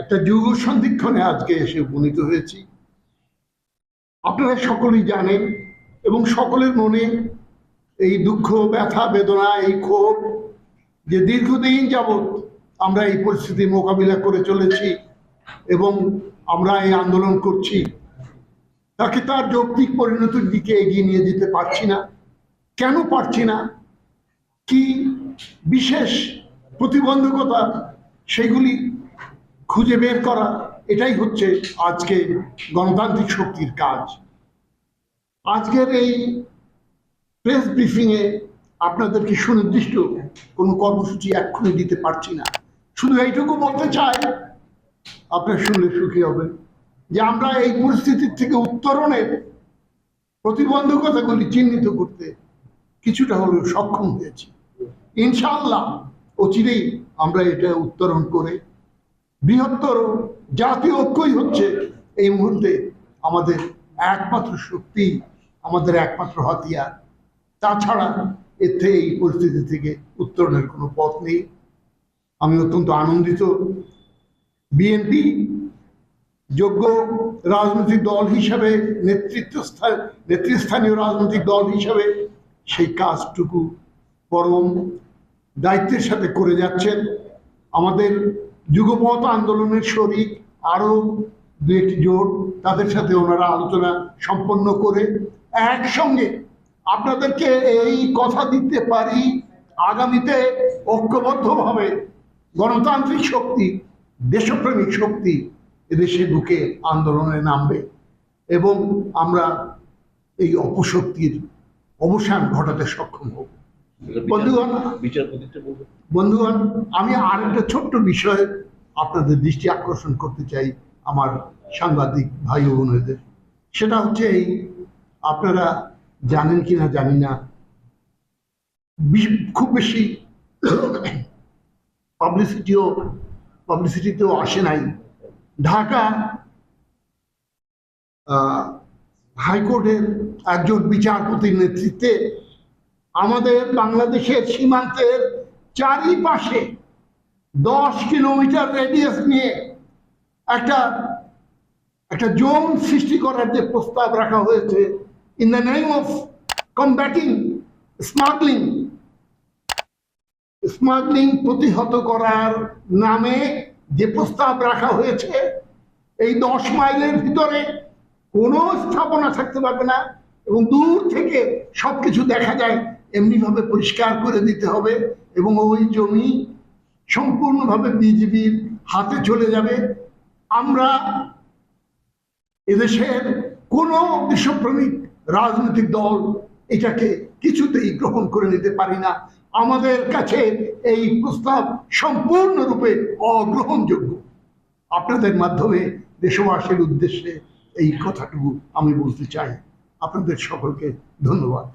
একটা যুগ সন্ধিক্ষণে আজকে এসে উপনীত হয়েছি। আপনারা সকলেই জানেন এবং সকলের মনে এই দুঃখ, ব্যথা, বেদনা, এই ক্ষোভ যে দীর্ঘদিন যাবৎ আমরা এই পরিস্থিতি মোকাবিলা করে চলেছি এবং আমরা এই আন্দোলন করছি, তাকে তার যৌক্তিক পরিণতির দিকে এগিয়ে নিয়ে যেতে পারছি না। কেন পারছি না? কি বিশেষ প্রতিবন্ধকতা সেগুলি খুঁজে বের করা, এটাই হচ্ছে আজকে গণতান্ত্রিক শক্তির কাজ। আজকের এই প্রেস ব্রিফিংয়ে আপনাদেরকে সুনির্দিষ্ট কোনো কর্মসূচি এক্ষুনি দিতে পারছি না। শুধু এইটুকু বলতে চাই, আপনার শুনলে সুখী হবেন, যে আমরা এই পরিস্থিতির থেকে উত্তরণের প্রতিবন্ধকতাগুলি চিহ্নিত করতে কিছুটা হলেও সক্ষম হয়েছি। ইনশাআল্লাহ অচিরেই আমরা এটা উত্তরণ করে বৃহত্তর জাতীয় ঐক্যই হচ্ছে এই মুহূর্তে আমাদের একমাত্র শক্তি, আমাদের একমাত্র হাতিয়ার। তাছাড়া এর থেকে এই পরিস্থিতি থেকে উত্তরণের কোনো পথ নেই। আমি অত্যন্ত আনন্দিত। বিএনপি যোগ্য রাজনৈতিক দল হিসাবে নেতৃত্ব নেতৃস্থানীয় রাজনৈতিক দল হিসাবে সেই কাজটুকু পরম দায়িত্বের সাথে করে যাচ্ছেন। আমাদের যুগপথ আন্দোলনের শরিক আরও দু একটি জোট তাদের সাথে ওনারা আলোচনা সম্পন্ন করে একসঙ্গে আপনাদেরকে এই কথা দিতে পারি, আগামীতে ঐক্যবদ্ধভাবে গণতান্ত্রিক শক্তি, দেশপ্রেমিক শক্তি এদেশে ঢুকে আন্দোলনে নামবে এবং আমরা এই অপশক্তির অবসান ঘটাতে সক্ষম হব। বন্ধুগণ বন্ধুগণ আমি আরেকটা ছোট্ট বিষয়ে আপনাদের দৃষ্টি আকর্ষণ করতে চাই আমার সাংবাদিক ভাই ও বোনেদের। সেটা হচ্ছে এই আপনারা জানেন কি না জানি না খুব বেশি পাবলিসিটিও পাবলিসিটিতেও আসে নাই। ঢাকা আহ, হাইকোর্টের একজন বিচারপতির নেতৃত্বে আমাদের বাংলাদেশের সীমান্তের চারিপাশে দশ কিলোমিটার রেডিয়াস নিয়ে একটা একটা জোন সৃষ্টি করার যে প্রস্তাব রাখা হয়েছে in the name of combating smuggling smuggling প্রতিহত করার নামে যে প্রস্তাব রাখা হয়েছে, এই দশ মাইলের ভিতরে কোনো স্থাপনা থাকতে পারবে না এবং দূর থেকে সবকিছু দেখা যায়। এমনিভাবে পরিষ্কার করে দিতে হবে এবং ওই জমি সম্পূর্ণভাবে বিজেপির হাতে চলে যাবে। আমরা এদেশের কোনো দেশপ্রেমিক রাজনৈতিক দল এটাকে কিছুতেই গ্রহণ করে নিতে পারি না। আমাদের কাছে এই প্রস্তাব সম্পূর্ণরূপে অগ্রহণযোগ্য। আপনাদের মাধ্যমে দেশবাসীর উদ্দেশ্যে এই কথাটুকু আমি বলতে চাই। আপনাদের সকলকে ধন্যবাদ।